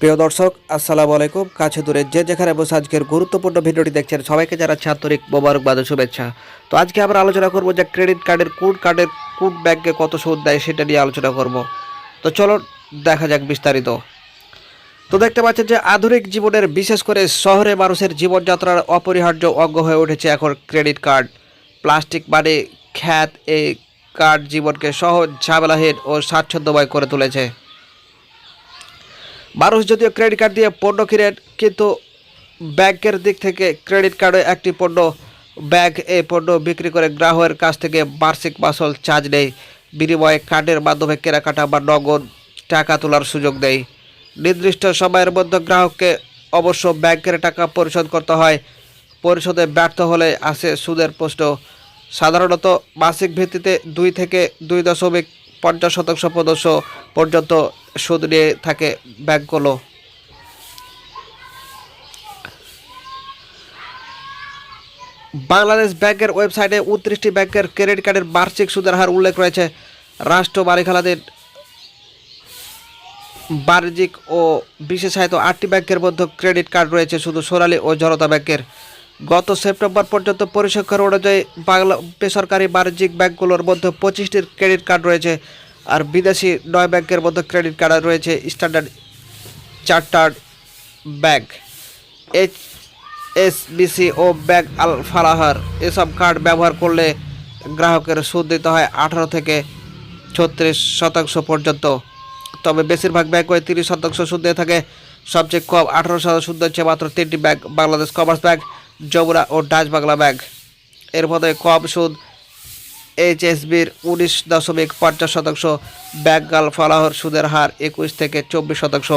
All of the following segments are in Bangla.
প্রিয় দর্শক, আসসালামু আলাইকুম। কাছে দূরে যে যেখানে বসে আজকের গুরুত্বপূর্ণ ভিডিওটি দেখছেন, সবাইকে যারা ছাত্রিক মোবারকবাদ শুভেচ্ছা। তো আজকে আমরা আলোচনা করব যে ক্রেডিট কার্ডের, কোন কার্ডের, কোন ব্যাংকে কত সুদ দেয় সেটা নিয়ে আলোচনা করব। তো চলো দেখা যাক বিস্তারিত। তো দেখতে পাচ্ছেন যে আধুনিক জীবনের, বিশেষ করে শহরে মানুষের জীবনযাত্রার অপরিহার্য অঙ্গ হয়ে উঠেছে এখন ক্রেডিট কার্ড। প্লাস্টিক মানে খ্যাত এই কার্ড জীবনকে সহজ, ঝামেলাহীন ও স্বাচ্ছন্দ্যময় করে তুলেছে। মানুষ যদিও ক্রেডিট কার্ড দিয়ে পণ্য কিনেন কিন্তু ব্যাংকের দিক থেকে ক্রেডিট কার্ডে একটি পণ্য, ব্যাংক এই পণ্য বিক্রি করে গ্রাহকের কাছ থেকে বার্ষিক মাসল চার্জ নেই বিনিময়ে কার্ডের মাধ্যমে কেনাকাটা বা নগদ টাকা তোলার সুযোগ দেয় নির্দিষ্ট সময়ের মধ্যে গ্রাহককে অবশ্য ব্যাংকের টাকা পরিশোধ করতে হয়। পরিশোধে ব্যর্থ হলে আসে সুদের প্রশ্ন। সাধারণত মাসিক ভিত্তিতে দুই থেকে দুই দশমিক পঞ্চাশ শতাংশ পর্যন্ত সুদ নিয়ে থাকে ব্যাংকগুলো বাংলাদেশ ব্যাংকের ওয়েবসাইটে উনত্রিশটি ব্যাংকের ক্রেডিট কার্ডের বার্ষিক সুদের হার উল্লেখ রয়েছে। রাষ্ট্র বাড়িখালাদের বাণিজ্যিক ও বিশেষায়িত আটটি ব্যাংকের মধ্যে ক্রেডিট কার্ড রয়েছে, শুধু সোনালী ও জনতা ব্যাংকের। গত সেপ্টেম্বর পর্যন্ত পরিসংখ্যান অনুযায়ী বাংলা বেসরকারি বাণিজ্যিক ব্যাংকগুলোর মধ্যে পঁচিশটির ক্রেডিট কার্ড রয়েছে। আর বিদেশি নয় ব্যাংকের মধ্যে ক্রেডিট কার্ড রয়েছে Standard Chartered bank. H SBC ও ব্যাংক আল ফালাহার এসব কার্ড ব্যবহার করলে গ্রাহকের সুদ দিতে হয় আঠারো থেকে ছত্রিশ শতাংশ পর্যন্ত। তবে বেশিরভাগ ব্যাংক ওই তিরিশ শতাংশ সুদ দিয়ে থাকে। সবচেয়ে কম আঠারো শতাংশ সুদ দিচ্ছে মাত্র তিনটি bank, Bangladesh commerce bank, Jamuna ও ডাচ বাংলা ব্যাংক। এর মধ্যে কম সুদ এইচএসবির উনিশ দশমিক পঞ্চাশ শতাংশ ব্যাংক গাল ফলাহর সুদের হার একুশ থেকে চব্বিশ শতাংশ।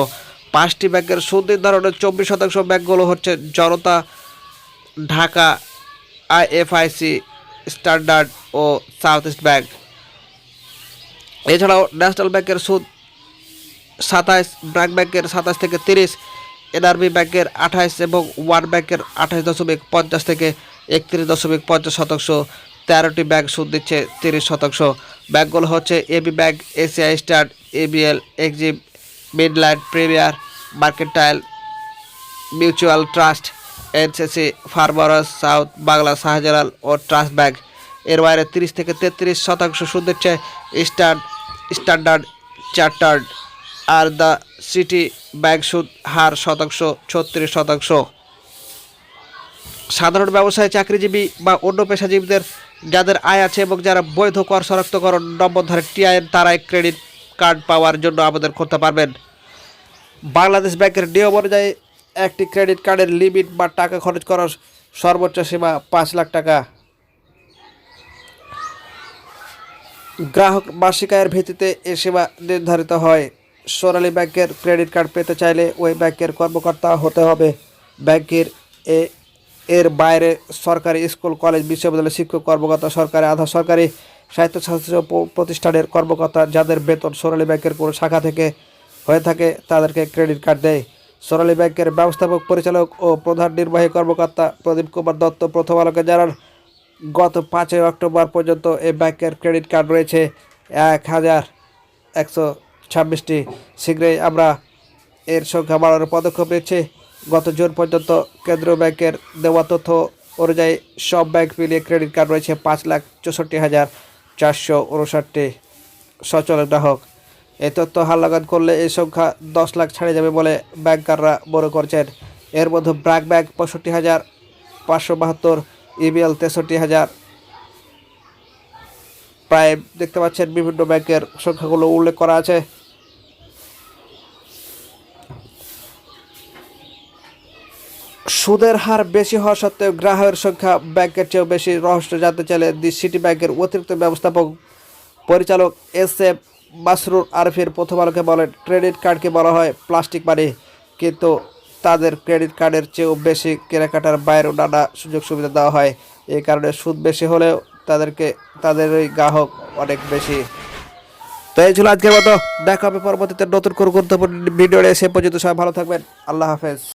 পাঁচটি ব্যাংকের সুদ নির্ধারণের চব্বিশ শতাংশ ব্যাংকগুলো হচ্ছে জনতা, ঢাকা, আইএফআইসি, স্ট্যান্ডার্ড ও সাউথ ইস্ট ব্যাংক। এছাড়াও ন্যাশনাল ব্যাংকের সুদ সাতাইশ, ব্র্যাক ব্যাংকের সাতাশ থেকে তিরিশ, এনআরবি ব্যাংকের আঠাইশ এবং ওয়ান ব্যাংকের আঠাশ দশমিক পঞ্চাশ থেকে একত্রিশ দশমিক পঞ্চাশ শতাংশ। তেরোটি ব্যাগ সুদ দিচ্ছে তিরিশ শতাংশ। ব্যাংকগুলো হচ্ছে AB bank ACI start ABL Exim Midland Premier Mercantile Mutual Trust NCC Farmers South Bangla Shahjalal ও ট্রাস্ট ব্যাগ এর বাইরে তিরিশ থেকে তেত্রিশ শতাংশ সুদ দিচ্ছে ইস্টার্ন স্ট্যান্ডার্ড চার্টার্ড আর দ্য সিটি ব্যাংক সুদ হার শতাংশ, ছত্রিশ শতাংশ। সাধারণ ব্যবসায়, চাকরিজীবী বা অন্য পেশাজীবীদের যাদের আয় আছে এবং যারা বৈধ কর শনাক্তকরণ নম্বরধারী টিআইএন, তারাই ক্রেডিট কার্ড পাওয়ার জন্য আবেদন করতে পারবেন। বাংলাদেশ ব্যাংকের নিয়ম অনুযায়ী একটি ক্রেডিট কার্ডের লিমিট বা টাকা খরচ করার সর্বোচ্চ সীমা পাঁচ লাখ টাকা। গ্রাহক মাসিক আয়ের ভিত্তিতে এ সীমা নির্ধারিত হয়। সোনালী ব্যাংকের ক্রেডিট কার্ড পেতে চাইলে ওই ব্যাংকের কর্মকর্তা হতে হবে। ব্যাংকের এ এর বাইরে সরকারি স্কুল, কলেজ, বিশ্ববিদ্যালয়, শিক্ষক কর্মকর্তা, সরকারি আধা সরকারি স্বায়ত্তশাসিত প্রতিষ্ঠানের কর্মকর্তা যাদের বেতন সোনালী ব্যাংকের কোনো শাখা থেকে হয়ে থাকে, তাদেরকে ক্রেডিট কার্ড দেয়। সোনালী ব্যাংকের ব্যবস্থাপক, পরিচালক ও প্রধান নির্বাহী কর্মকর্তা প্রদীপ কুমার দত্ত প্রথম আলোকে জানান, গত পাঁচই অক্টোবর পর্যন্ত এই ব্যাংকের ক্রেডিট কার্ড রয়েছে এক হাজার একশো ছাব্বিশটি। শীঘ্রই আমরা এর সংখ্যা বাড়ানোর পদক্ষেপ নিচ্ছি। গত জুন পর্যন্ত কেন্দ্রীয় ব্যাংকের দেওয়া তথ্য অনুযায়ী সব ব্যাংক মিলিয়ে ক্রেডিট কার্ড রয়েছে পাঁচ লাখ চৌষট্টি হাজার চারশো উনষাটটি সচল গ্রাহক। এই তথ্য হালনাগাদ করলে এই সংখ্যা দশ লাখ ছাড়ে যাবে বলে ব্যাংকাররা মনে করছেন। এর মধ্যে ব্র্যাক ব্যাংক পঁয়ষট্টি হাজার পাঁচশো বাহাত্তর, ইবিএল তেষট্টি হাজার প্রায় দেখতে পাচ্ছেন। বিভিন্ন ব্যাংকের সংখ্যাগুলো উল্লেখ করা আছে। সুদের হার বেশি হওয়া সত্ত্বেও গ্রাহকের সংখ্যা ব্যাংকের চেয়েও বেশি। রহস্য জানতে চাইলে দি সিটি ব্যাংকের অতিরিক্ত ব্যবস্থাপক পরিচালক এস এফ মাসরুর আরফির প্রথম আলোকে বলেন, ক্রেডিট কার্ডকে বলা হয় প্লাস্টিক মানি, কিন্তু তাদের ক্রেডিট কার্ডের চেয়েও বেশি কেনাকাটার বাইরেও নানা সুযোগ সুবিধা দেওয়া হয়। এই কারণে সুদ বেশি হলেও তাদেরকে তাদের ওই গ্রাহক অনেক বেশি। তো এই ছিল আজকের মতো। দেখা হবে পরবর্তীতে নতুন কোনো গুরুত্বপূর্ণ ভিডিও সে পর্যন্ত সবাই ভালো থাকবেন। আল্লাহ হাফেজ।